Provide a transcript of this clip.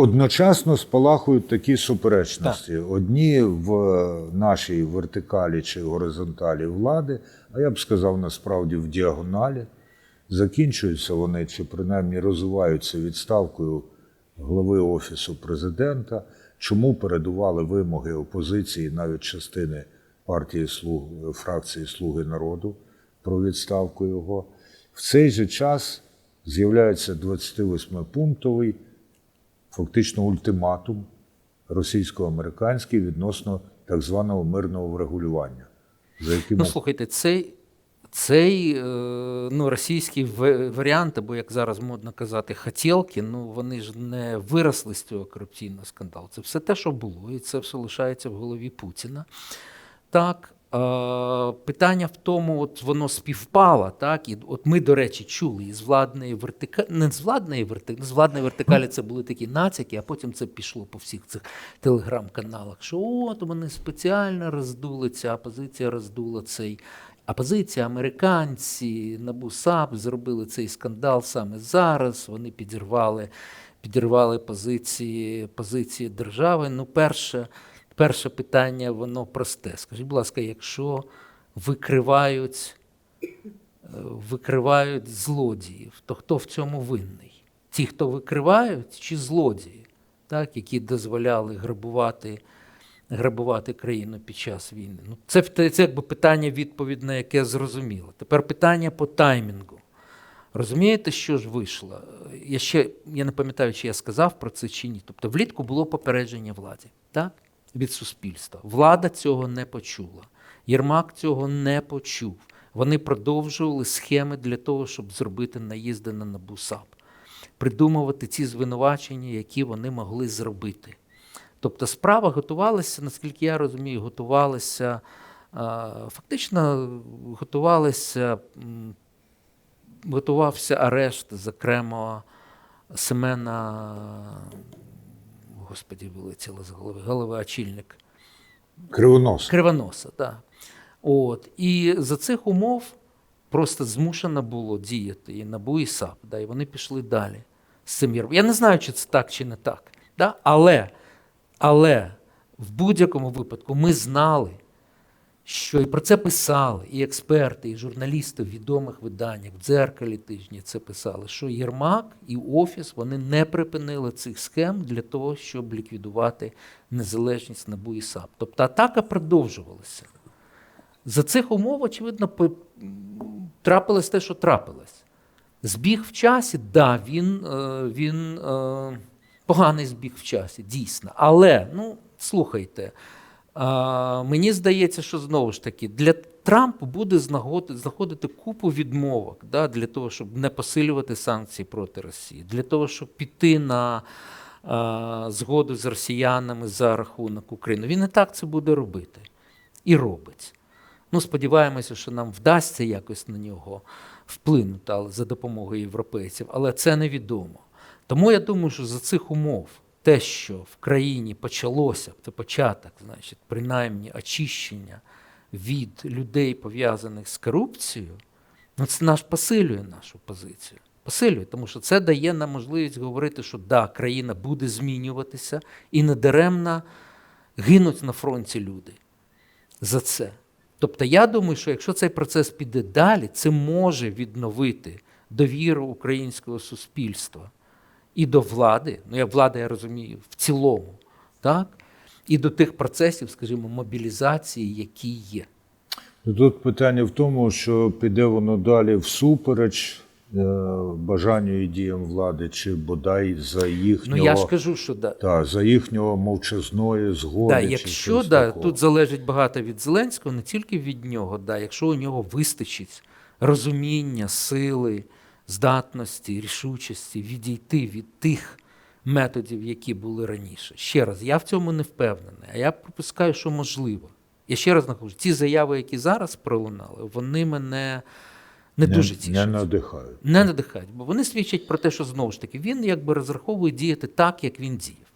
Одночасно спалахують такі суперечності. Одні в нашій вертикалі чи горизонталі влади, а я б сказав, насправді в діагоналі. Закінчуються вони чи принаймні розвиваються відставкою глави Офісу президента, чому передували вимоги опозиції, навіть частини партії слуг, фракції Слуги народу про відставку його. В цей же час з'являється 28-пунктовий фактично ультиматум російсько-американський відносно так званого мирного врегулювання, за яким Ну, слухайте, цей, цей е, ну, російський варіант, або як зараз модно казати, хотілки, ну вони ж не виросли з цього корупційного скандалу. Це все те, що було, і це все лишається в голові Путіна. Так. Е, питання в тому, от воно співпало, так, і от ми, до речі, чули із владної вертикалі, не з владної вертикалі, з владної вертикалі це були такі нацяки, а потім це пішло по всіх цих телеграм-каналах, що от вони спеціально роздули, ця опозиція роздула цей. Опозиція, американці, НАБУ САП зробили цей скандал саме зараз. Вони підірвали, підірвали позиції, позиції держави. Ну, перше, перше питання, воно просте. Скажіть, будь ласка, якщо викривають, е, викривають злодіїв, то хто в цьому винний? Ті, хто викривають, чи злодії, так, які дозволяли грабувати, грабувати країну під час війни? Ну, це, це якби питання, відповідь на яке зрозуміло. Тепер питання по таймінгу. Розумієте, що ж вийшло? Я ще я не пам'ятаю, чи я сказав про це чи ні. Тобто, влітку було попередження владі, так? Від суспільства. Влада цього не почула. Єрмак цього не почув. Вони продовжували схеми для того, щоб зробити наїзди на НАБУ-САП, придумувати ці звинувачення, які вони могли зробити. Тобто справа готувалася, наскільки я розумію, готувалася, фактично готувалася готувався арешт, зокрема, Семена, господі, вилетіло з голови, голови очільник кривонос. Кривоноса, так. От. І за цих умов просто змушено було діяти і НАБУ, і САП. Да, і вони пішли далі з цим Єрмаком. Я не знаю, чи це так, чи не так. Да? Але, але в будь-якому випадку ми знали, що і про це писали і експерти, і журналісти в відомих виданнях, в дзеркалі тижні це писали, що Єрмак і Офіс вони не припинили цих схем для того, щоб ліквідувати незалежність НАБУ і САП. Тобто атака продовжувалася. За цих умов, очевидно, трапилось те, що трапилось. Збіг в часі, да, він, е, він е, поганий збіг в часі, дійсно. Але, ну, слухайте, мені здається, що знову ж таки для Трампа буде знаходити купу відмовок да, для того, щоб не посилювати санкції проти Росії, для того, щоб піти на а, згоду з росіянами за рахунок України. Він і так це буде робити і робить. Ну, сподіваємося, що нам вдасться якось на нього вплинути але за допомогою європейців, але це невідомо. Тому я думаю, що за цих умов те, що в країні почалося, це початок, значить, принаймні очищення від людей, пов'язаних з корупцією, ну це наш посилює нашу позицію. Посилює, тому що це дає нам можливість говорити, що да, країна буде змінюватися і недаремно гинуть на фронті люди за це. Тобто, я думаю, що якщо цей процес піде далі, це може відновити довіру українського суспільства і до влади, ну як влада, я розумію, в цілому, так? і до тих процесів, скажімо, мобілізації, які є. Ну, Тут питання в тому, що піде воно далі всупереч е, бажанню і діям влади, чи бодай за їхнього, Ну я ж кажу, що да. та, за їхнього мовчазної згоди. Да, якщо щось да, такого. тут залежить багато від Зеленського, не тільки від нього, да, якщо у нього вистачить розуміння, сили, здатності, рішучості відійти від тих методів, які були раніше. Ще раз, я в цьому не впевнений, а я припускаю, що можливо. Я ще раз нахожу, ті заяви, які зараз пролунали, вони мене не, дуже тішать. не надихають. Не надихають, бо вони свідчать про те, що знову ж таки він якби розраховує діяти так, як він діяв.